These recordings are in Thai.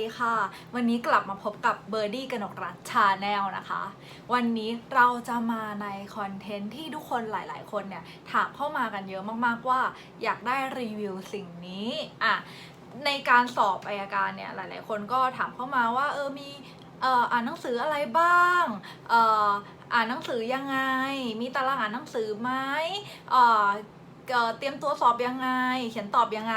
ดีค่ะ วันนี้กลับมาพบกับเบอร์ดี้กนกรัฐชาแนลนะคะ วันนี้เราจะมาในคอนเทนต์ที่ทุกคนหลายๆ คนเนี่ยถามเข้ามากันเยอะมากๆว่าอยากได้รีวิวสิ่งนี้อะในการสอบอายการเนี่ยหลายๆ คนก็ถามเข้ามาว่าเออมีอ่านหนังสืออะไรบ้างอ่ออ่านหนังสือยังไง มีตารางอ่านหนังสือไหม เตรียมตัวสอบยังไง เขียนตอบยังไง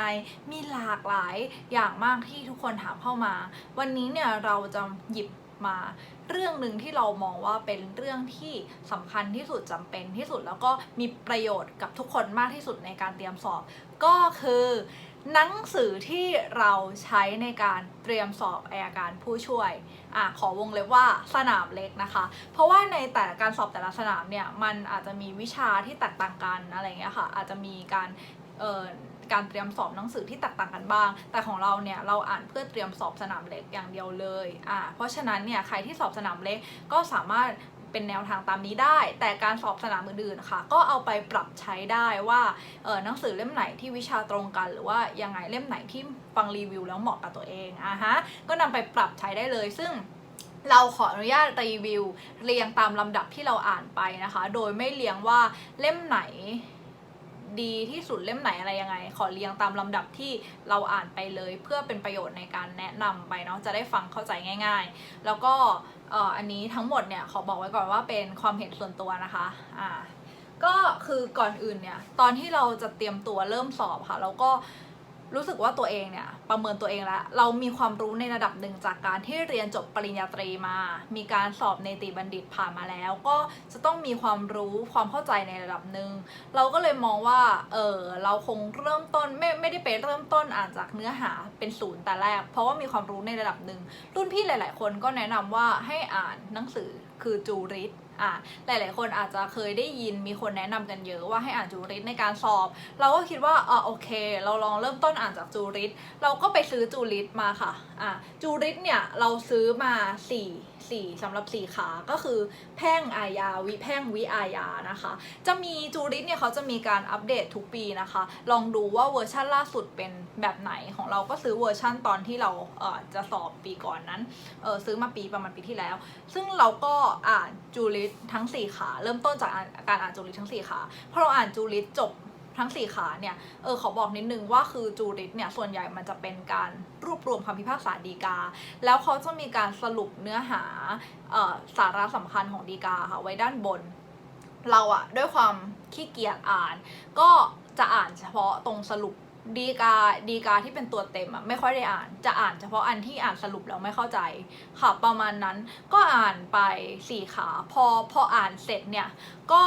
มีหลากหลายอย่างมากที่ทุกคนถามเข้ามา วันนี้เนี่ยเราจะหยิบมาเรื่องหนึ่งที่เรามองว่าเป็นเรื่องที่สำคัญที่สุดจำเป็นที่สุดแล้วก็มีประโยชน์กับทุกคนมากที่สุดในการเตรียมสอบ ก็คือ หนังสือที่เราใช้ในการเตรียมสอบอายการผู้ช่วยอะขอวงเล็บว่าสนามเล็กนะคะ เพราะว่าในแต่ละการสอบแต่ละสนามเนี่ยมันอาจจะมีวิชาที่แตกต่างกันอะไรเงี้ยค่ะ อาจจะมีการเอ่อการเตรียมสอบหนังสือที่แตกต่างกันบ้าง แต่ของเราเนี่ยเราอ่านเพื่อเตรียมสอบสนามเล็กอย่างเดียวเลยอะเพราะฉะนั้นเนี่ยใครที่สอบสนามเล็กก็สามารถ เป็นแนวทางตามนี้ได้ แต่การสอบสนามอื่นๆค่ะ ก็เอาไปปรับใช้ได้ว่าเออหนังสือเล่มไหนที่วิชาตรงกัน หรือว่ายังไงเล่มไหนที่ฟังรีวิวแล้วเหมาะกับตัวเองอะฮะก็นำไปปรับใช้ได้เลย ซึ่งเราขออนุญาตรีวิว เรียงตามลำดับที่เราอ่านไปนะคะ โดยไม่เรียงว่าเล่มไหน ดีที่สุดเล่มไหนอะไรยังไง ขอเรียงตามลำดับที่เราอ่านไปเลย เพื่อเป็นประโยชน์ในการแนะนำไปเนาะจะได้ฟังเข้าใจง่าย ๆ แล้วก็อันนี้ทั้งหมดเนี่ยขอบอกไว้ก่อนว่าเป็นความเห็นส่วนตัวนะคะอ่าก็คือก่อนอื่นเนี่ยตอนที่เราจะเตรียมตัวเริ่มสอบค่ะเราก็ รู้สึกว่าตัวเองเนี่ยประเมินตัวเองแล้ว เรามีความรู้ในระดับหนึ่งจากการที่เรียนจบปริญญาตรีมา มีการสอบเนติบัณฑิตผ่านมาแล้ว ก็จะต้องมีความรู้ความเข้าใจในระดับหนึ่งเราก็เลยมองว่าเออเราคงเริ่มต้นไม่ไม่ได้ไปเริ่มต้นอ่านจากเนื้อหาเป็นศูนย์แต่แรก เพราะว่ามีความรู้ในระดับหนึ่งรุ่นพี่หลาย ๆ คนก็แนะนำว่าให้อ่านหนังสือคือจูริสอะหลาย ๆ คนอาจจะเคยได้ยินมีคนแนะนำกันเยอะว่าให้อ่านจูริสในการสอบ เราก็คิดว่าเออโอเค เราลองเริ่มต้นอ่านจากจูริสเราก็ไปซื้อจูริสมาค่ะอะจูริสเนี่ยเราซื้อมา4 4สำหรับ4ขาก็คือแพ่งอาญาวิแพ่งวิอาญานะคะ จะมีจูริสเนี่ยเขาจะมีการอัปเดตทุกปีนะคะ ลองดูว่าเวอร์ชันล่าสุดเป็นแบบไหนของเราก็ซื้อเวอร์ชันตอนที่เราเอ่อจะสอบปีก่อนนั้นเออซื้อมาปีประมาณปีที่แล้ว ซึ่งเราก็อ่านจูริสทั้ง 4 ขา เริ่มต้นจากการอ่านจูริสทั้ง 4 ขาพอเราอ่านจูริสจบทั้ง 4 ขาเนี่ย เออขอบอกนิดนึงว่าคือจูริสเนี่ย ส่วนใหญ่มันจะเป็นการรวบรวมคำพิพากษาดีกา แล้วเขาจะมีการสรุปเนื้อหาออสาระสำคัญของดีกาค่ะ ไว้ด้านบน เราอะด้วยความขี้เกียจอ่าน ก็จะอ่านเฉพาะตรงสรุป ดีกาดีกาที่เป็นตัวเต็มอะไม่ค่อยได้อ่าน จะอ่านเฉพาะอันที่อ่านสรุปแล้วไม่เข้าใจค่ะประมาณนั้นก็อ่านไปสี่ขา พอพออ่านเสร็จเนี่ย ก็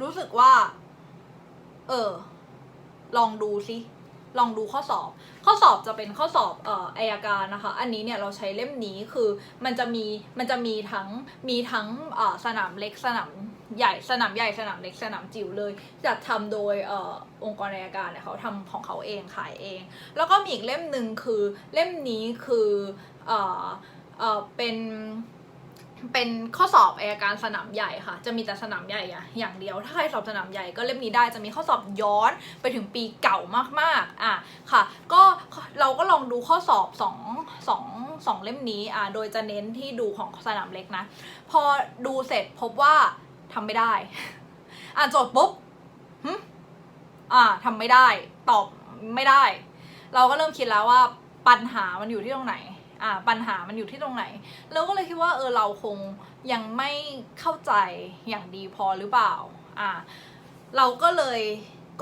รู้สึกว่า เออ ลองดูสิลองดูข้อสอบ ข้อสอบจะเป็นข้อสอบเอ่ออายการนะคะ อันนี้เนี่ยเราใช้เล่มนี้คือมันจะมีมันจะมีทั้งมีทั้งเอ่อสนามเล็กสนาม ใหญ่สนามใหญ่สนามเล็กสนามจิ๋วเลยจัดทำโดยออองค์กรอายการเนี่ยเขาทำของเขาเองขายเอง แล้วก็มีอีกเล่มหนึ่งคือเล่มนี้คือเออเออเป็นเป็นข้อสอบอายการสนามใหญ่ค่ะ จะมีแต่สนามใหญ่อะอย่างเดียว ถ้าใครสอบสนามใหญ่ก็เล่มนี้ได้จะมีข้อสอบย้อนไปถึงปีเก่ามากๆอะค่ะ ก็เราก็ลองดูข้อสอบสองสองสองเล่มนี้อะโดยจะเน้นที่ดูของสนามเล็กนะ พอดูเสร็จพบว่า ทำไม่ได้ อ่านโจทย์ปุ๊บหึอ่าทำไม่ได้ ตอบไม่ได้ เราก็เริ่มคิดแล้วว่าปัญหามันอยู่ที่ตรงไหน อ่า ปัญหามันอยู่ที่ตรงไหน เราก็เลยคิดว่าเออเราคงยังไม่เข้าใจอย่างดีพอหรือเปล่า อ่า เราก็เลย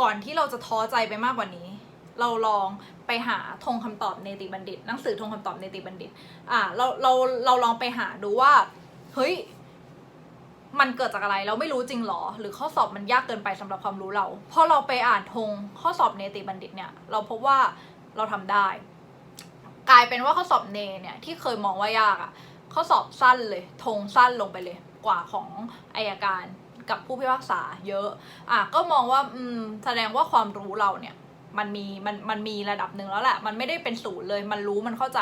ก่อนที่เราจะท้อใจไปมากกว่านี้ เราลองไปหาธงคำตอบเนติบัณฑิต หนังสือธงคำตอบเนติบัณฑิต อ่า เรา เรา เราลองไปหาดูว่า เฮ้ย มันเกิดจากอะไรเราไม่รู้จริงหรอ หรือข้อสอบมันยากเกินไปสำหรับความรู้เรา พอเราไปอ่านธงข้อสอบเนติบัณฑิตเนี่ย เราพบว่าเราทำได้ กลายเป็นว่าข้อสอบเนเนี่ยที่เคยมองว่ายากอะข้อสอบสั้นเลยธงสั้นลงไปเลยกว่าของอายการกับผู้พิพากษาเยอะ อะก็มองว่าอืมแสดงว่าความรู้เราเนี่ยมันมีมันมันมีระดับหนึ่งแล้วแหละ มันไม่ได้เป็นศูนย์เลย มันรู้มันเข้าใจ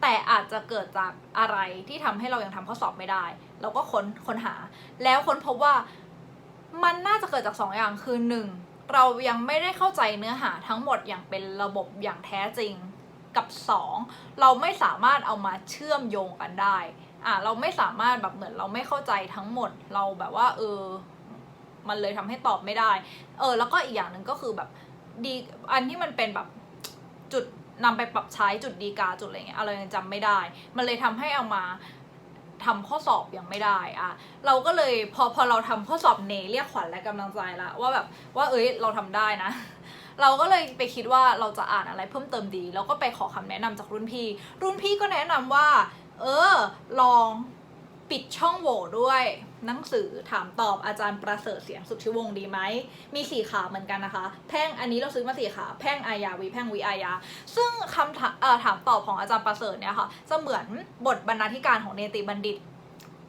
แต่อาจจะเกิดจากอะไรที่ทำให้เรายังทำข้อสอบไม่ได้ เราก็ค้นค้นหา แล้วค้นพบว่ามันน่าจะเกิดจากสองอย่างคือหนึ่งเรายังไม่ได้เข้าใจเนื้อหาทั้งหมดอย่างเป็นระบบอย่างแท้จริงกับสองเราไม่สามารถเอามาเชื่อมโยงกันได้อะเราไม่สามารถแบบเหมือนเราไม่เข้าใจทั้งหมดเราแบบว่า เออ มันเลยทำให้ตอบไม่ได้ เออ แล้วก็อีกอย่างหนึ่งก็คือแบบดีอันที่มันเป็นแบบจุด นำไปปรับใช้จุดดีกาจุดอะไรเงี้ยเรยังจำไม่ได้ มันเลยทำให้เอามาทำข้อสอบยังไม่ได้อะเราก็เลยพอพอเราทำข้อสอบเนเรียกขวัญและกำลังใจละว่าแบบว่าเอ้ยเราทำได้นะเราก็เลยไปคิดว่าเราจะอ่านอะไรเพิ่มเติมดี แล้วก็ไปขอคำแนะนำจากรุ่นพี่ รุ่นพี่ก็แนะนำว่า เออ ลองปิดช่องโหว่ด้วย หนังสือถามตอบอาจารย์ประเสริฐเสียงสุทธิวงศ์ดีไหม มีสี่ขาเหมือนกันนะคะ แพ่งอันนี้เราซื้อมาสี่ขา แพ่งอาญาวิแพ่งวิอาญา ซึ่งคำถามถามตอบของอาจารย์ประเสริฐเนี่ยค่ะ จะเหมือนบทบรรณาธิการของเนติบัณฑิต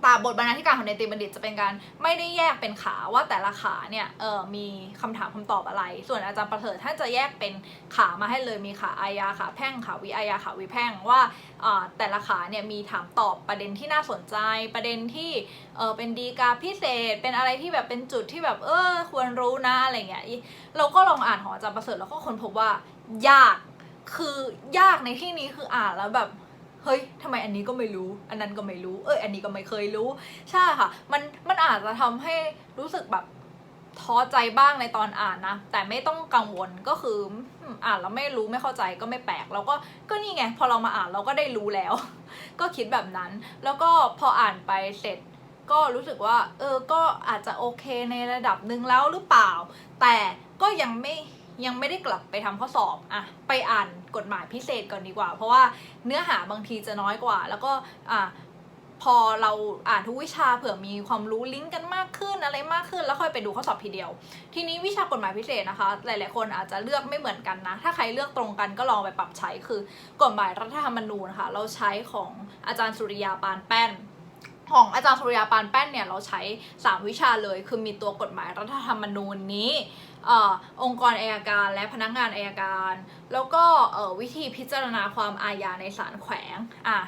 แต่บทบรรณาธิการของเนติบัณฑิตจะเป็นการไม่ได้แยกเป็นขาว่าแต่ละขาเนี่ยเออมีคำถามคำตอบอะไร ส่วนอาจารย์ประเสริฐท่านจะแยกเป็นขามาให้เลยมีขาอาญาขาแพ่งขาวิอาญาขาวิแพ่งว่าอ่าแต่ละขาเนี่ยมีถามตอบประเด็นที่น่าสนใจประเด็นที่เออเป็นดีกาพิเศษ เป็นอะไรที่แบบเป็นจุดที่แบบเออควรรู้นะอะไรเงี้ยเราก็ลองอ่านของอาจารย์ประเสริฐแล้วก็ค้นพบว่ายากคือยากในที่นี้คืออ่านแล้วแบบ เฮ้ยทำไมอันนี้ก็ไม่รู้ อันนั้นก็ไม่รู้ เอ้ย อันนี้ก็ไม่เคยรู้ ใช่ค่ะ มัน มันอาจจะทำให้รู้สึกแบบท้อใจบ้างในตอนอ่านนะ แต่ไม่ต้องกังวล ก็คืออ่านแล้วไม่รู้ไม่เข้าใจก็ไม่แปลก แล้วก็ ก็นี่ไง พอเรามาอ่านเราก็ได้รู้แล้ว ก็คิดแบบนั้น แล้วก็พออ่านไปเสร็จ ก็รู้สึกว่า เออ ก็อาจจะโอเคในระดับหนึ่งแล้วหรือเปล่า แต่ก็ยังไม่ ยังไม่ได้กลับไปทำข้อสอบอะไปอ่านกฎหมายพิเศษก่อนดีกว่า เพราะว่าเนื้อหาบางทีจะน้อยกว่า แล้วก็อะพอเราอ่านทุกวิชาเผื่อมีความรู้ลิงก์กันมากขึ้นอะไรมากขึ้น แล้วค่อยไปดูข้อสอบทีเดียว ทีนี้วิชากฎหมายพิเศษนะคะ หลาย ๆ คนอาจจะเลือกไม่เหมือนกันนะ ถ้าใครเลือกตรงกันก็ลองไปปรับใช้คือกฎหมายรัฐธรรมนูญค่ะ เราใช้ของอาจารย์สุริยาปานแป้น ของอาจารย์สุริยาปานแป้นเนี่ยเราใช้ 3 วิชาเลย คือมีตัวกฎหมายรัฐธรรมนูญนี้อองค์กรอายการและพนักงานอายการ แล้วก็วิธีพิจารณาความอาญาในศาลแขวงอะ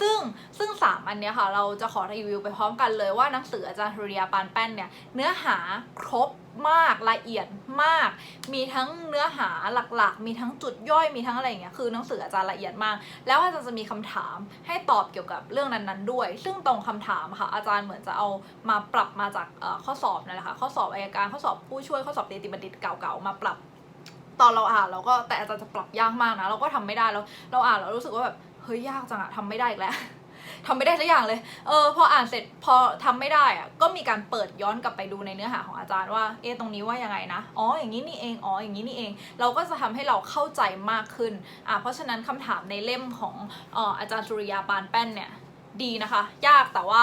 ซึ่งซึ่ง3อันเนี้ยค่ะ เราจะขอรีวิวไปพร้อมกันเลยว่าหนังสืออาจารย์สุริยาปานแป้นเนี่ยเนื้อหาครบ มากละเอียดมาก มีทั้งเนื้อหาหลักๆ มีทั้งจุดย่อยมีทั้งอะไรอย่างเงี้ยคือหนังสืออาจารย์ละเอียดมาก แล้วอาจารย์จะมีคำถามให้ตอบเกี่ยวกับเรื่องนั้นๆด้วย ซึ่งตรงคำถามค่ะอาจารย์เหมือนจะเอามาปรับมาจากข้อสอบนั่นแหละค่ะข้อสอบอายการข้อสอบผู้ช่วยข้อสอบเตติบัณฑิตเก่าๆมาปรับตอนเราอ่านเราก็แต่อาจารย์จะปรับยากมากนะ เราก็ทำไม่ได้แล้วเราอ่านเรารู้สึกว่าแบบเฮ้ยยากจังอะทำไม่ได้อีกแล้ว ทำไม่ได้สักอย่างเลย เออพออ่านเสร็จพอทำไม่ได้อะก็มีการเปิดย้อนกลับไปดูในเนื้อหาของอาจารย์ว่า เอ๊ะตรงนี้ว่ายังไงนะ อ๋ออย่างนี้นี่เอง อ๋ออย่างนี้นี่เอง เราก็จะทำให้เราเข้าใจมากขึ้น อะเพราะฉะนั้นคำถามในเล่มของอ่ออาจารย์สุริยาปานแป้นเนี่ยดีนะคะ ยากแต่ว่า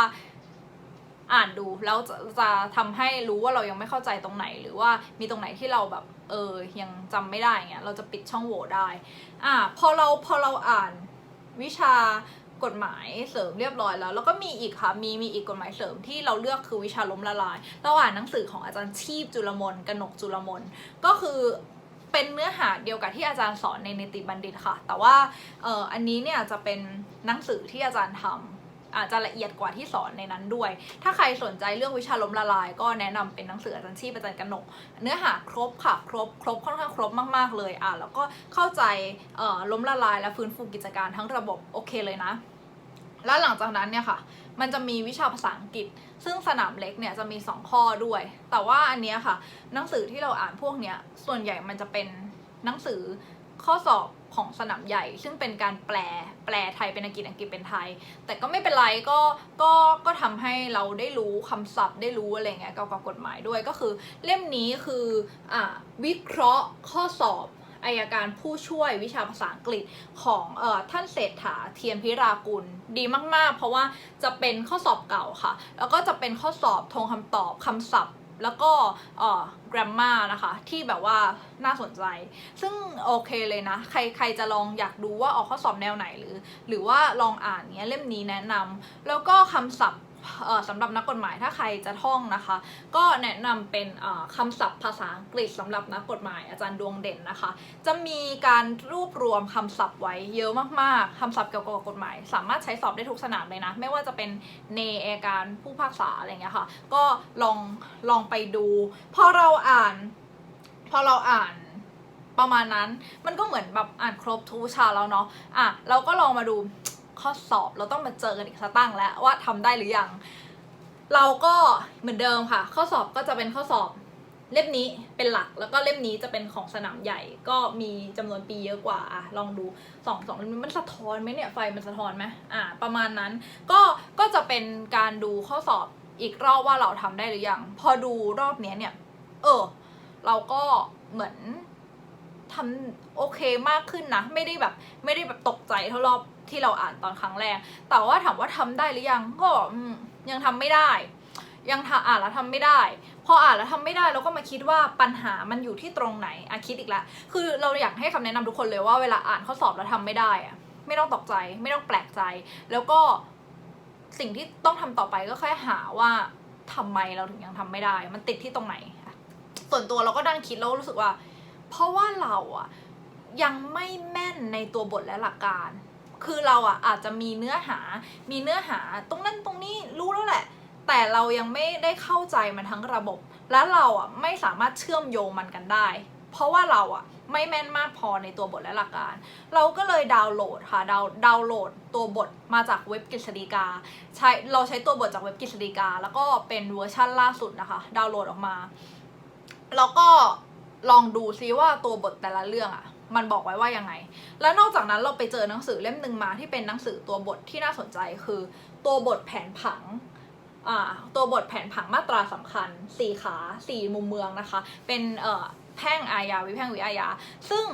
อ่านดูแล้วจะจะทำให้รู้ว่าเรายังไม่เข้าใจตรงไหน หรือว่ามีตรงไหนที่เราแบบเออยังจำไม่ได้เงี้ยเราจะปิดช่องโหว่ได้อะพอเราพอเราอ่านวิชา กฎหมายเสริมเรียบร้อยแล้ว แล้วก็มีอีกค่ะ มีมีอีกกฎหมายเสริมที่เราเลือกคือวิชาล้มละลายเราอ่านหนังสือของอาจารย์ชีพจุลมนกนกจุลมนก็คือเป็นเนื้อหาเดียวกับที่อาจารย์สอนในนิติบัณฑิตค่ะ แต่ว่าเอออันนี้เนี่ยจะเป็นหนังสือที่อาจารย์ทำอาจจะละเอียดกว่าที่สอนในนั้นด้วย ถ้าใครสนใจเรื่องวิชาล้มละลาย ก็แนะนำเป็นหนังสืออาจารย์ชีพอาจารย์กนก เนื้อหาครบค่ะ ครบ ครบค่อนข้างครบมาก ๆ เลยอะแล้วก็เข้าใจเอ่อล้มละลายและฟื้นฟูกิจการทั้งระบบโอเคเลยนะ แล้วหลังจากนั้นเนี่ยค่ะ มันจะมีวิชาภาษาอังกฤษ ซึ่งสนามเล็กเนี่ยจะมี 2 ข้อด้วย แต่ว่าอันเนี้ยค่ะ หนังสือที่เราอ่านพวกเนี้ยส่วนใหญ่มันจะเป็นหนังสือข้อสอบของสนามใหญ่ ซึ่งเป็นการแปลแปลไทยเป็นอังกฤษอังกฤษเป็นไทย แต่ก็ไม่เป็นไรก็ก็ก็ทำให้เราได้รู้คำศัพท์ได้รู้อะไรเงี้ยเกี่ยวกับกฎหมายด้วยก็คือ เล่มนี้คืออ่าวิเคราะห์ข้อสอบ อายการผู้ช่วยวิชาภาษาอังกฤษของออท่านเศรษฐาเทียนพิรากุลดีมาก ๆ เพราะว่าจะเป็นข้อสอบเก่าค่ะ แล้วก็จะเป็นข้อสอบทงคำตอบคำศัพท์แล้วก็เอ่อ grammar นะคะ ที่แบบว่าน่าสนใจ ซึ่งโอเคเลยนะ ใครใครจะลองอยากดูว่าออกข้อสอบแนวไหนหรือ หรือว่าลองอ่านเนี้ยเล่มนี้แนะนำแล้วก็คำศัพท์ สำหรับนักกฎหมายถ้าใครจะท่องนะคะ ก็แนะนำเป็นคำศัพท์ภาษาอังกฤษสำหรับนักกฎหมายอาจารย์ดวงเด่นนะคะ จะมีการรวบรวมคำศัพท์ไว้เยอะมากๆคำศัพท์เกี่ยวกับกฎหมาย สามารถใช้สอบได้ทุกสนามเลยนะ ไม่ว่าจะเป็นในเอการผู้พากษาอะไรเงี้ยค่ะ ก็ลองลองไปดู พอเราอ่าน พอเราอ่านประมาณนั้น มันก็เหมือนแบบอ่านครบทุกวิชาแล้วเนาะอะเราก็ลองมาดู ข้อสอบ เราต้องมาเจอกันอีกสักตั้งแล้วว่าทำได้หรือยัง เราก็เหมือนเดิมค่ะ ข้อสอบก็จะเป็นข้อสอบเล่มนี้เป็นหลักแล้วก็เล่มนี้จะเป็นของสนามใหญ่ ก็มีจำนวนปีเยอะกว่าอะลองดูสองสองเล่มนี้มันสะท้อนไหมเนี่ยไฟมันสะท้อนไหมอะประมาณนั้น ก็ก็จะเป็นการดูข้อสอบอีกรอบว่าเราทำได้หรือยัง พอดูรอบเนี้ยเนี่ย เออ เราก็เหมือนทำโอเคมากขึ้นนะ ไม่ได้แบบ ไม่ได้แบบตกใจเท่ารอบ ที่เราอ่านตอนครั้งแรก แต่ว่าถามว่าทำได้หรือยังก็ยังทำไม่ได้ ยังอ่านแล้วทำไม่ได้ พออ่านแล้วทำไม่ได้เราก็มาคิดว่าปัญหามันอยู่ที่ตรงไหนอะคิดอีกแล้วคือเราอยากให้คำแนะนำทุกคนเลยว่าเวลาอ่านข้อสอบแล้วทำไม่ได้อะไม่ต้องตกใจ ไม่ต้องแปลกใจ แล้วก็สิ่งที่ต้องทำต่อไปก็แค่หาว่าทำไมเราถึงยังทำไม่ได้ มันติดที่ตรงไหน ส่วนตัวเราก็ดังคิดแล้วรู้สึกว่า เพราะว่าเราอะยังไม่แม่นในตัวบทและหลักการ คือเราอะอาจจะมีเนื้อหา มีเนื้อหาตรงนั้นตรงนี้รู้แล้วแหละ แต่เรายังไม่ได้เข้าใจมันทั้งระบบ และเราอะไม่สามารถเชื่อมโยงมันกันได้ เพราะว่าเราอะไม่แม่นมากพอในตัวบทและหลักการ เราก็เลยดาวน์โหลดค่ะ ดาวดาวน์โหลดตัวบทมาจากเว็บกฤษฎีกา ใช้เราใช้ตัวบทจากเว็บกฤษฎีกา แล้วก็เป็นเวอร์ชั่นล่าสุดนะคะ ดาวน์โหลดออกมา แล้วก็ลองดูซิว่าตัวบทแต่ละเรื่องอะ มันบอกไว้ว่ายังไง แล้วนอกจากนั้นเราไปเจอหนังสือเล่มหนึ่งมาที่เป็นหนังสือตัวบทที่น่าสนใจคือ ตัวบทแผนผังตัวบทแผนผังมาตราสำคัญสี่ขาสี่มุมเมืองนะคะ เป็นแพ่งอาญาวิแพ่งวิอาญาซึ่ง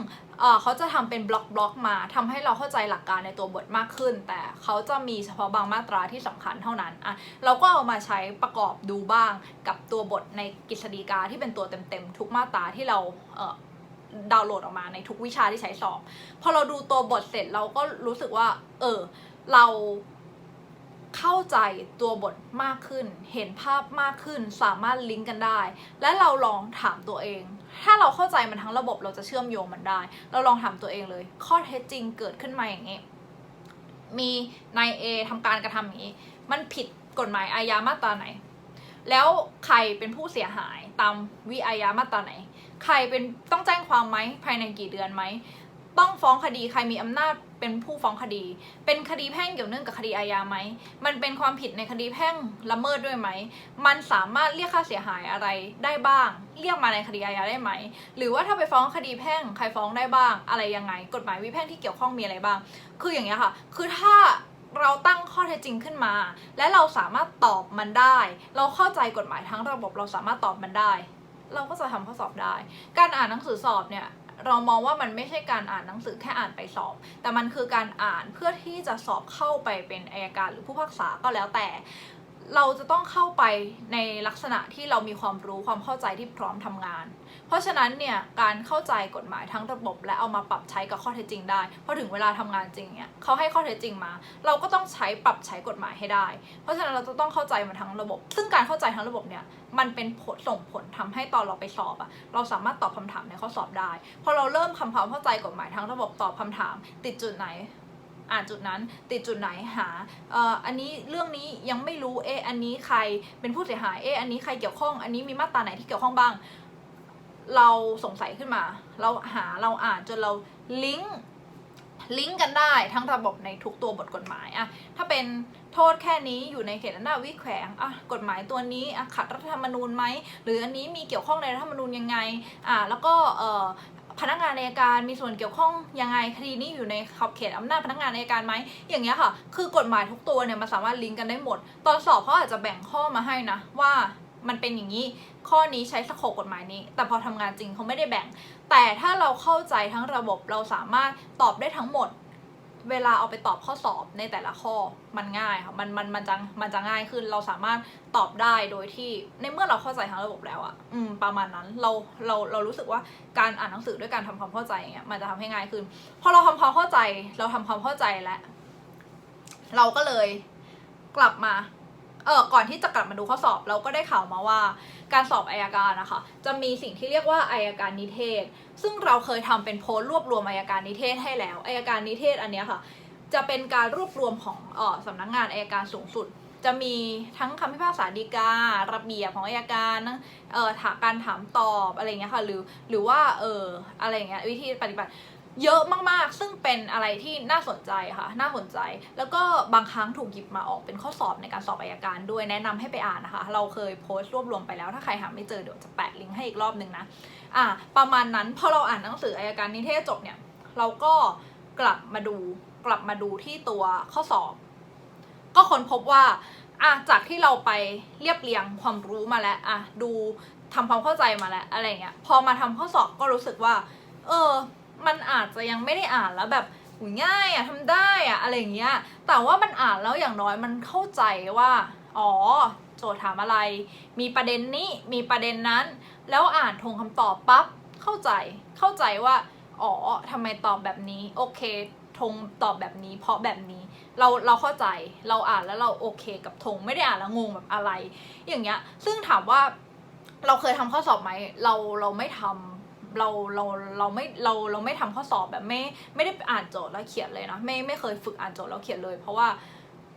เขาจะทำเป็นบล็อกบล็อกมาทำให้เราเข้าใจหลักการในตัวบทมากขึ้น แต่เขาจะมีเฉพาะบางมาตราที่สำคัญเท่านั้นอะเราก็เอามาใช้ประกอบดูบ้างกับตัวบทในกฤษฎีกาที่เป็นตัวเต็มๆทุกมาตราที่เราเดาวน์โหลดออกมาในทุกวิชาที่ใช้สอบ พอเราดูตัวบทเสร็จเราก็รู้สึกว่า เออ เราเข้าใจตัวบทมากขึ้น เห็นภาพมากขึ้น สามารถลิงก์กันได้ และเราลองถามตัวเอง ถ้าเราเข้าใจมันทั้งระบบเราจะเชื่อมโยงมันได้ เราลองถามตัวเองเลย ข้อเท็จจริงเกิดขึ้นมาอย่างนี้ มีนาย A ทำการกระทำอย่างนี้ มันผิดกฎหมายอาญามาตราไหน แล้วใครเป็นผู้เสียหาย ตามวิอาญามาตราไหน ใครเป็นต้องแจ้งความไหมภายในกี่เดือนไหมต้องฟ้องคดีใครมีอำนาจเป็นผู้ฟ้องคดี เป็นคดีแพ่งเกี่ยวเนื่องกับคดีอาญาไหม มันเป็นความผิดในคดีแพ่งละเมิดด้วยไหม มันสามารถเรียกค่าเสียหายอะไรได้บ้าง เรียกมาในคดีอาญาได้ไหม หรือว่าถ้าไปฟ้องคดีแพ่งใครฟ้องได้บ้าง อะไรยังไง กฎหมายวิแพ่งที่เกี่ยวข้องมีอะไรบ้าง คืออย่างเงี้ยค่ะ คือถ้า เราตั้งข้อเท็จจริงขึ้นมา และเราสามารถตอบมันได้ เราเข้าใจกฎหมายทั้งระบบเราสามารถตอบมันได้ เราก็จะทำข้อสอบได้ การอ่านหนังสือสอบเนี่ยเรามองว่ามันไม่ใช่การอ่านหนังสือแค่อ่านไปสอบ แต่มันคือการอ่านเพื่อที่จะสอบเข้าไปเป็นอายการหรือผู้พักษาก็แล้วแต่ เราจะต้องเข้าไปในลักษณะที่เรามีความรู้ความเข้าใจที่พร้อมทำงาน เพราะฉะนั้นเนี่ยการเข้าใจกฎหมายทั้งระบบ และเอามาปรับใช้กับข้อเท็จจริงได้พอถึงเวลาทำงานจริงเนี่ยเขาให้ข้อเท็จจริงมา เราก็ต้องใช้ปรับใช้กฎหมายให้ได้ เพราะฉะนั้นเราจะต้องเข้าใจมันทั้งระบบ ซึ่งการเข้าใจทั้งระบบเนี่ยมันเป็นผลส่งผลทำให้ตอนเราไปสอบอะเราสามารถตอบคำถามในข้อสอบได้พอเราเริ่มทำความเข้าใจกฎหมายทั้งระบบตอบคำถาม ติดจุดไหน อ่านจุดนั้นติดจุดไหนหาเอ่ออันนี้เรื่องนี้ยังไม่รู้เอะอันนี้ใครเป็นผู้เสียหายเอะอันนี้ใครเกี่ยวข้อง อันนี้มีมาตราไหนที่เกี่ยวข้องบ้าง เราสงสัยขึ้นมา เราหาเราอ่านจนเราลิงก์ลิงก์กันได้ทั้งระบบในทุกตัวบทกฎหมายอะถ้าเป็นโทษแค่นี้อยู่ในเขตอำนาจวิแขวงอะกฎหมายตัวนี้อะขัดรัฐธรรมนูญไหมหรืออันนี้มีเกี่ยวข้องในรัฐธรรมนูญยังไงอะแล้วก็เอ่อ พนักงานในการมีส่วนเกี่ยวข้องยังไงคดีนี้อยู่ในขอบเขตอำนาจพนักงานในการไหมอย่างเงี้ยค่ะ คือกฎหมายทุกตัวเนี่ยมันสามารถลิงก์กันได้หมด ตอนสอบเขาอาจจะแบ่งข้อมาให้นะว่ามันเป็นอย่างนี้ข้อนี้ใช้สโคปกฎหมายนี้ แต่พอทำงานจริงเขาไม่ได้แบ่ง แต่ถ้าเราเข้าใจทั้งระบบเราสามารถตอบได้ทั้งหมด เวลาเอาไปตอบข้อสอบในแต่ละข้อมันง่ายค่ะมันมันมันจะมันจะง่ายขึ้นเราสามารถตอบได้โดยที่ในเมื่อเราเข้าใจทางระบบแล้วอะอืมประมาณนั้นเราเราเรารู้สึกว่าการอ่านหนังสือด้วยการทำความเข้าใจอย่างเงี้ยมันจะทำให้ง่ายขึ้นพอเราทำความเข้าใจ เราทำความเข้าใจแล้วเราก็เลยกลับมา เออก่อนที่จะกลับมาดูข้อสอบเราก็ได้ข่าวมาว่า การสอบอายการนะคะจะมีสิ่งที่เรียกว่าอายการนิเทศ ซึ่งเราเคยทำเป็นโพสต์รวบรวมอายการนิเทศให้แล้วอายการนิเทศอันนี้ค่ะ จะเป็นการรวบรวมของออสำนักงานอายการสูงสุด จะมีทั้งคำพิพากษาฎีการะเบียบของอายการเอ่อถาการถามตอบอะไรเงี้ยค่ะหรือหรือว่าเอออะไรเงี้ยวิธีปฏิบัติ เยอะมากๆ ซึ่งเป็นอะไรที่น่าสนใจค่ะ น่าสนใจ แล้วก็บางครั้งถูกหยิบมาออกเป็นข้อสอบในการสอบอายการด้วย แนะนำให้ไปอ่านนะคะ เราเคยโพสต์รวบรวมไปแล้ว ถ้าใครหาไม่เจอเดี๋ยวจะแปะลิงก์ให้อีกรอบนึงนะ อะประมาณนั้น พอเราอ่านหนังสืออายการนิเทศจบเนี่ย เราก็กลับมาดู กลับมาดูที่ตัวข้อสอบ ก็ค้นพบว่าอะจากที่เราไปเรียบเรียงความรู้มาแล้วอะดูทำความเข้าใจมาแล้วอะไรเงี้ย พอมาทำข้อสอบก็รู้สึกว่า เออ มันอาจจะยังไม่ได้อ่านแล้วแบบง่ายอะทำได้อะอะไรอย่างเงี้ย แต่ว่ามันอ่านแล้วอย่างน้อยมันเข้าใจว่า อ๋อ โจทย์ถามอะไร มีประเด็นนี้มีประเด็นนั้น แล้วอ่านทงคำตอบปั๊บเข้าใจเข้าใจว่า อ๋อทำไมตอบแบบนี้ โอเคธงตอบแบบนี้เพราะแบบนี้เราเราเข้าใจเราอ่านแล้วเราโอเคกับธงไม่ได้อ่านแล้วงงแบบอะไร อย่างเงี้ย ซึ่งถามว่าเราเคยทำข้อสอบไหมเราเราไม่ทำ เราเราเราไม่เราเราไม่ทำข้อสอบแบบไม่ไม่ได้อ่านโจทย์แล้วเขียนเลยนะไม่ไม่เคยฝึกอ่านโจทย์แล้วเขียนเลย เพราะว่า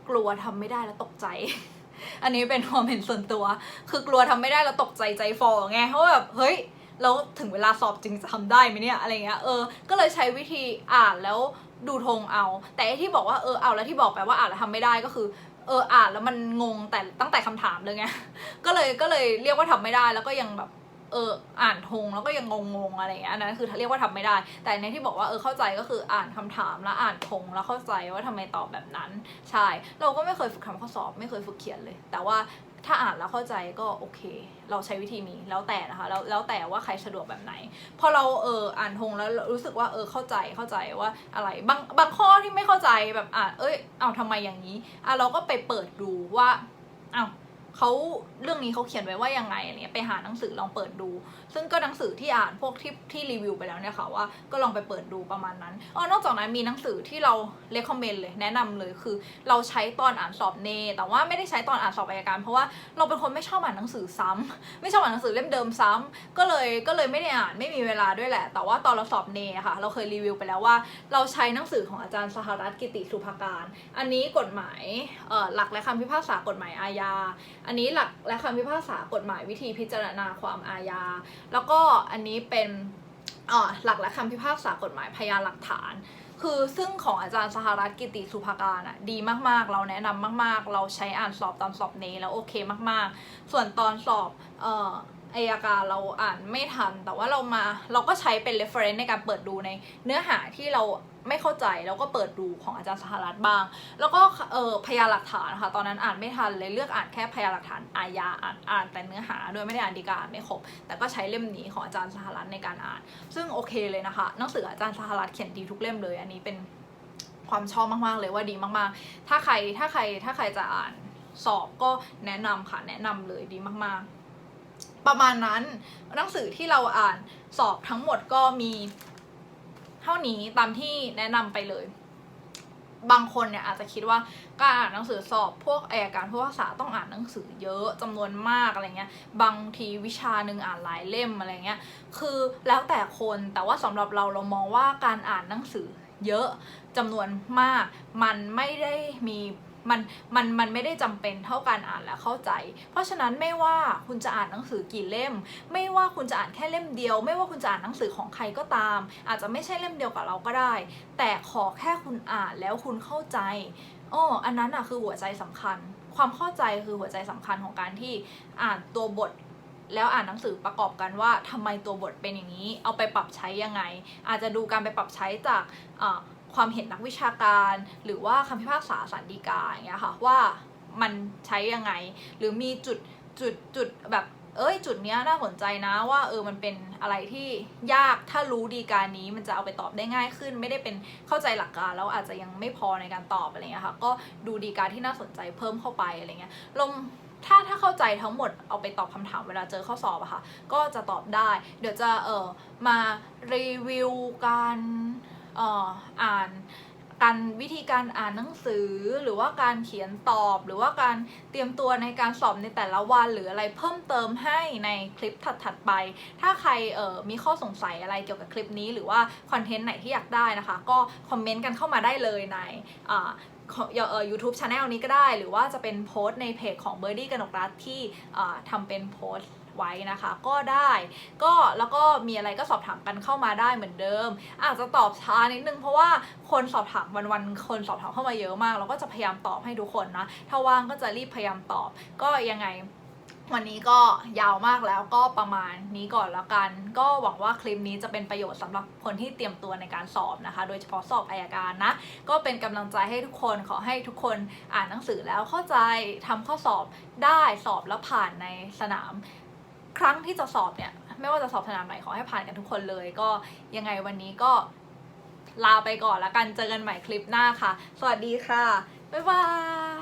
กลัวทำไม่ได้แล้วตกใจ อันนี้เป็นความเห็นส่วนตัว คือกลัวทำไม่ได้แล้วตกใจใจฟอไงเพราะแบบเฮ้ยแล้วถึงเวลาสอบจริงจะทำได้ไหมเนี่ยอะไรเงี้ยเออก็เลยใช้วิธีอ่านแล้วดูธงเอา แต่ที่บอกว่าเออเอาแล้วที่บอกไปว่าอ่านแล้วทำไม่ได้ก็คือเอออ่านแล้วมันงงแต่ตั้งแต่คำถามเลยไงก็เลยก็เลยเรียกว่าทำไม่ได้แล้วก็ยังแบบ เอออ่านธงแล้วก็ยังงงๆอะไรอย่างเงี้ยอันนั้นคือเรียกว่าทำไม่ได้ แต่ในที่บอกว่าเออเข้าใจก็คืออ่านคำถามแล้วอ่านธงแล้วเข้าใจว่าทำไมตอบแบบนั้น ใช่ เราก็ไม่เคยฝึกทำข้อสอบ ไม่เคยฝึกเขียนเลย แต่ว่าถ้าอ่านแล้วเข้าใจก็โอเค เราใช้วิธีนี้แล้วแต่นะคะแล้วแล้วแต่ว่าใครสะดวกแบบไหน พอเราเอออ่านธงแล้วรู้สึกว่าเออเข้าใจเข้าใจว่าอะไรบางบางข้อที่ไม่เข้าใจแบบอ่านเอ้ยเอาทำไมอย่างนี้อะเราก็ไปเปิดดูว่าเอ้า เขาเรื่องนี้เขาเขียนไว้ว่ายังไงอะไรเงี้ยไปหาหนังสือลองเปิดดู ซึ่งก็หนังสือที่อ่านพวกที่ที่รีวิวไปแล้วเนี่ยค่ะว่าก็ลองไปเปิดดูประมาณนั้นอ๋อนอกจากนั้นมีหนังสือที่เราเล c คอมเมนต์เลยแนะนำเลยคือ เราใช้ตอนอ่านสอบเน แต่ว่าไม่ได้ใช้ตอนอ่านสอบอัยการ เพราะว่าเราเป็นคนไม่ชอบอ่านหนังสือซ้ำไม่ชอบอ่านหนังสือเล่มเดิมซ้ำก็เลยก็เลยไม่ได้อ่านไม่มีเวลาด้วยแหละ แต่ว่าตอนเราสอบเนอะค่ะ เราเคยรีวิวไปแล้วว่า เราใช้หนังสือของอาจารย์สหรัฐกิติสุภาการ อันนี้กฎหมายเอ่อหลักและคำพิพากษากฎหมายอาญาอันนี้หลักและคำพิพากษากฎหมายวิธีพิจารณาความอาญา แล้วก็อันนี้เป็นหลักและคำพิพากษากฎหมายพยานหลักฐาน คือซึ่งของอาจารย์สหรัฐกิติสุภาการอะดีมากๆ เราแนะนำมากๆ เราใช้อ่านสอบตอนสอบเนแล้วโอเคมากๆ ส่วนตอนสอบเอ่อ อายการเราอ่านไม่ทัน แต่ว่าเรามาเราก็ใช้เป็น reference ในการเปิดดูในเนื้อหาที่เราไม่เข้าใจแล้วก็เปิดดูของอาจารย์สหรัฐบ้าง แล้วก็เออพยานหลักฐานค่ะตอนนั้นอ่านไม่ทันเลยเลือกอ่านแค่พยานหลักฐานอาญาอ่านอ่านแต่เนื้อหาโดยไม่ได้อ่านดีกาไม่ครบ แต่ก็ใช้เล่มนี้ของอาจารย์สหรัฐในการอ่าน ซึ่งโอเคเลยนะคะหนังสืออาจารย์สหรัฐเขียนดีทุกเล่มเลย อันนี้เป็นความชอบมากๆเลยว่าดีมากๆ ถ้าใครถ้าใครถ้าใครจะอ่านสอบก็แนะนำค่ะแนะนำเลยดีมากๆ ประมาณนั้นหนังสือที่เราอ่านสอบทั้งหมดก็มีเท่านี้ตามที่แนะนำไปเลย บางคนเนี่ยอาจจะคิดว่าการอ่านหนังสือสอบพวกอายการผู้พิพาษาต้องอ่านหนังสือเยอะจำนวนมากอะไรเงี้ย บางทีวิชาหนึ่งอ่านหลายเล่มอะไรเงี้ย คือแล้วแต่คนแต่ว่าสำหรับเราเรามองว่าการอ่านหนังสือเยอะจำนวนมาก มันไม่ได้มี มันมันมันไม่ได้จำเป็นเท่าการอ่านและเข้าใจ เพราะฉะนั้นไม่ว่าคุณจะอ่านหนังสือกี่เล่ม ไม่ว่าคุณจะอ่านแค่เล่มเดียว ไม่ว่าคุณจะอ่านหนังสือของใครก็ตาม อาจจะไม่ใช่เล่มเดียวกับเราก็ได้ แต่ขอแค่คุณอ่านแล้วคุณเข้าใจอ้ออันนั้นอะคือหัวใจสำคัญ ความเข้าใจคือหัวใจสำคัญของการที่อ่านตัวบทแล้วอ่านหนังสือประกอบกันว่าทำไมตัวบทเป็นอย่างนี้ เอาไปปรับใช้ยังไง อาจจะดูการไปปรับใช้จากอ ความเห็นนักวิชาการ หรือว่าคำพิพากษาสันดีกาอย่างเงี้ยค่ะว่ามันใช้ยังไง หรือมีจุดจุดจุดแบบเอ้ยจุดเนี้ยน่าสนใจนะว่าเออมันเป็นอะไรที่ยากถ้ารู้ดีการนี้มันจะเอาไปตอบได้ง่ายขึ้น ไม่ได้เป็นเข้าใจหลักการแล้วอาจจะยังไม่พอในการตอบอะไรเงี้ยค่ะก็ดูดีการที่น่าสนใจเพิ่มเข้าไปอะไรเงี้ยลงถ้าถ้าเข้าใจทั้งหมดเอาไปตอบคำถามเวลาเจอข้อสอบอะค่ะก็จะตอบได้ เดี๋ยวจะเออมารีวิวการ อ่านการวิธีการอ่านหนังสือหรือว่าการเขียนตอบ หรือว่าการเตรียมตัวในการสอบในแต่ละวัน หรืออะไรเพิ่มเติมให้ในคลิปถัดๆไป ถ้าใครเอ่อมีข้อสงสัยอะไรเกี่ยวกับคลิปนี้ หรือว่าคอนเทนต์ไหนที่อยากได้นะคะ ก็คอมเมนต์กันเข้ามาได้เลยในอ่าของเอ่อ YouTube Channel นี้ก็ได้ หรือว่าจะเป็นโพสต์ในเพจของ b i r d i e กนกรัฐที่ทำเป็นโพสต์ ไว้นะคะ ก็ได้ก็แล้วก็มีอะไรก็สอบถามกันเข้ามาได้เหมือนเดิม อาจจะตอบช้านิดนึงเพราะว่าคนสอบถามวันๆคนสอบถามเข้ามาเยอะมากเราก็จะพยายามตอบให้ทุกคนนะถ้าว่างก็จะรีบพยายามตอบ ก็ยังไงวันนี้ก็ยาวมากแล้วก็ประมาณนี้ก่อนแล้วกัน ก็หวังว่าคลิปนี้จะเป็นประโยชน์สำหรับคนที่เตรียมตัวในการสอบนะคะ โดยเฉพาะสอบอายการนะ ก็เป็นกำลังใจให้ทุกคนขอให้ทุกคนอ่านหนังสือแล้วเข้าใจทำข้อสอบได้สอบแล้วผ่านในสนาม ครั้งที่จะสอบเนี่ย ไม่ว่าจะสอบสนามไหนขอให้ผ่านกันทุกคนเลย ก็ยังไงวันนี้ก็ลาไปก่อนแล้วกันเจอกันใหม่คลิปหน้าค่ะ สวัสดีค่ะ บ๊ายบาย